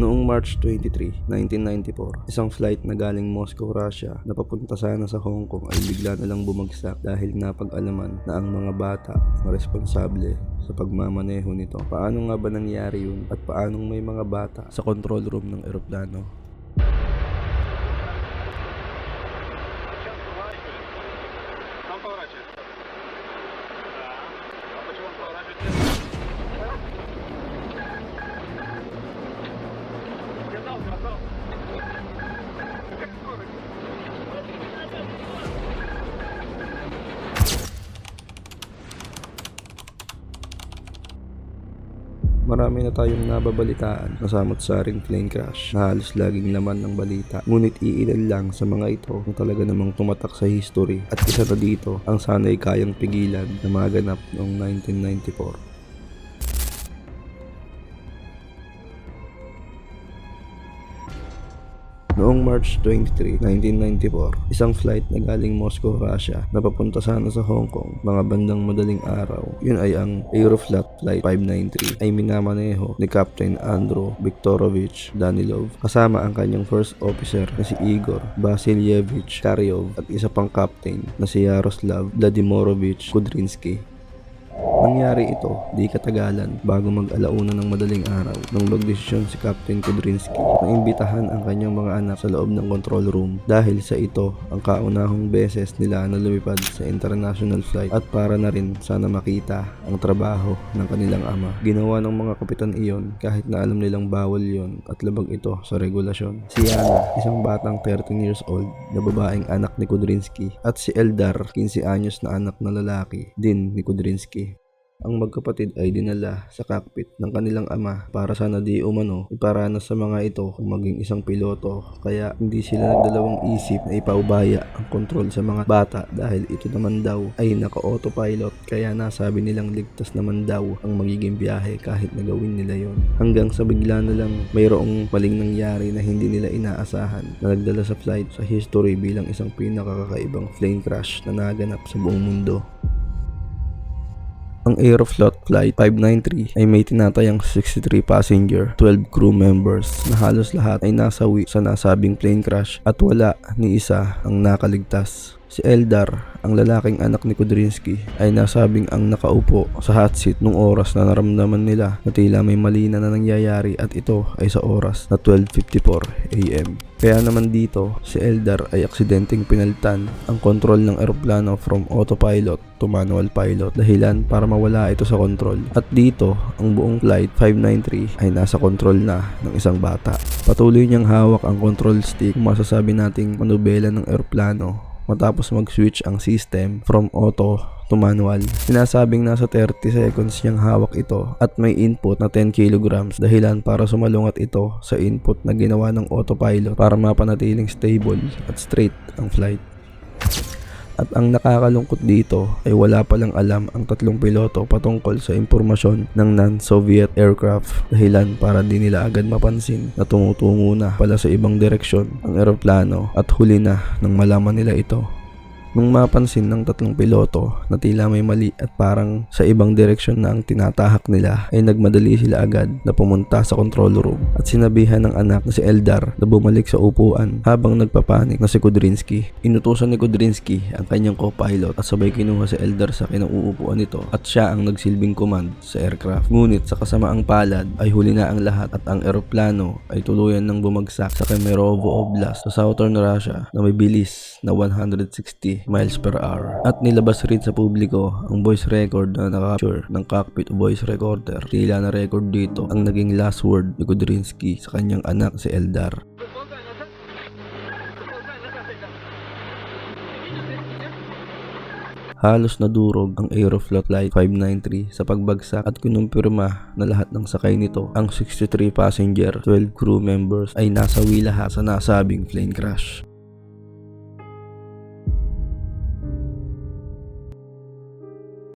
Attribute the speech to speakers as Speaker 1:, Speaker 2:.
Speaker 1: Noong March 23, 1994, isang flight na galing Moscow, Russia na papunta sana sa Hong Kong ay bigla na lang bumagsak dahil napag-alaman na ang mga bata ang responsable sa pagmamaneho nito. Paano nga ba nangyari yun at paanong may mga bata sa control room ng eroplano? Marami na tayong nababalitaan na samot-saring plane crash na halos laging laman ng balita. Ngunit iilan lang sa mga ito ang talaga namang tumatak sa history at isa na dito ang sana'y kayang pigilan na maganap noong 1994. Noong March 23, 1994, isang flight na galing Moscow, Russia na papunta sana sa Hong Kong mga bandang madaling araw. Yun ay ang Aeroflot Flight 593 ay minamaneho ni Captain Andrew Viktorovich Danilov kasama ang kanyang first officer na si Igor Vasilyevich Karyov at isa pang captain na si Yaroslav Vladimirovich Kudrinsky. Nangyari ito di katagalan bago mag-alauna ng madaling araw nang magdesisyon si Captain Kudrinsky na imbitahan ang kanyang mga anak sa loob ng control room dahil sa ito ang kaunahong beses nila na lumipad sa international flight at para na rin sana makita ang trabaho ng kanilang ama. Ginawa ng mga kapitan iyon kahit na alam nilang bawal yon at labag ito sa regulasyon. Si Yana, isang batang 13 years old na babaeng anak ni Kudrinsky at si Eldar, 15 anyos na anak na lalaki din ni Kudrinsky ang magkapatid ay dinala sa cockpit ng kanilang ama para sana di umano iparanas sa mga ito kung maging isang piloto. Kaya hindi sila nagdalawang isip na ipaubaya ang kontrol sa mga bata dahil ito naman daw ay naka-autopilot. Kaya nasabi nilang ligtas naman daw ang magiging biyahe kahit nagawin nila yon hanggang sa bigla na lang mayroong maling nangyari na hindi nila inaasahan na nagdala sa flight sa history bilang isang pinakakakaibang plane crash na naganap sa buong mundo Aeroflot Flight 593 ay may tinatayang 63 passenger, 12 crew members na halos lahat ay nasawi sa nasabing plane crash at wala ni isa ang nakaligtas. Si Eldar, ang lalaking anak ni Kudrinsky, ay nasabing ang nakaupo sa hot seat nung oras na naramdaman nila na tila may mali na na nangyayari at ito ay sa oras na 12.54 am. Kaya naman dito, si Eldar ay aksidenteng pinalitan ang kontrol ng eroplano from autopilot to manual pilot dahilan para mawala ito sa kontrol. At dito, ang buong flight 593 ay nasa kontrol na ng isang bata. Patuloy niyang hawak ang control stick masasabi nating manubela ng eroplano matapos mag-switch ang system from auto to manual. Sinasabing nasa 30 seconds niyang hawak ito at may input na 10 kilograms dahilan para sumalungat ito sa input na ginawa ng autopilot para mapanatiling stable at straight ang flight. At ang nakakalungkot dito ay wala palang alam ang tatlong piloto patungkol sa impormasyon ng non-Soviet aircraft dahilan para di nila agad mapansin na tumutungo na pala sa ibang direksyon ang eroplano at huli na nang malaman nila ito. Nung mapansin ng tatlong piloto na tila may mali at parang sa ibang direksyon na ang tinatahak nila ay nagmadali sila agad na pumunta sa control room at sinabihan ng anak na si Eldar na bumalik sa upuan habang nagpapanik na si Kudrinsky. Inutusan ni Kudrinsky ang kanyang co-pilot at sabay kinuha si Eldar sa kinauupuan nito at siya ang nagsilbing command sa aircraft. Ngunit sa kasamaang palad ay huli na ang lahat at ang eroplano ay tuluyan ng bumagsak sa Kemerovo Oblast sa southern Russia na may bilis na 160 miles per hour. At nilabas rin sa publiko ang voice record na nakapture ng cockpit voice recorder. Tila na record dito ang naging last word ni Kudrinsky sa kanyang anak si Eldar. halos nadurog ang Aeroflot Light 593 sa pagbagsak at kinumpirma na lahat ng sakay nito, ang 63 passenger, 12 crew members ay nasawi lahat sa nasabing plane crash.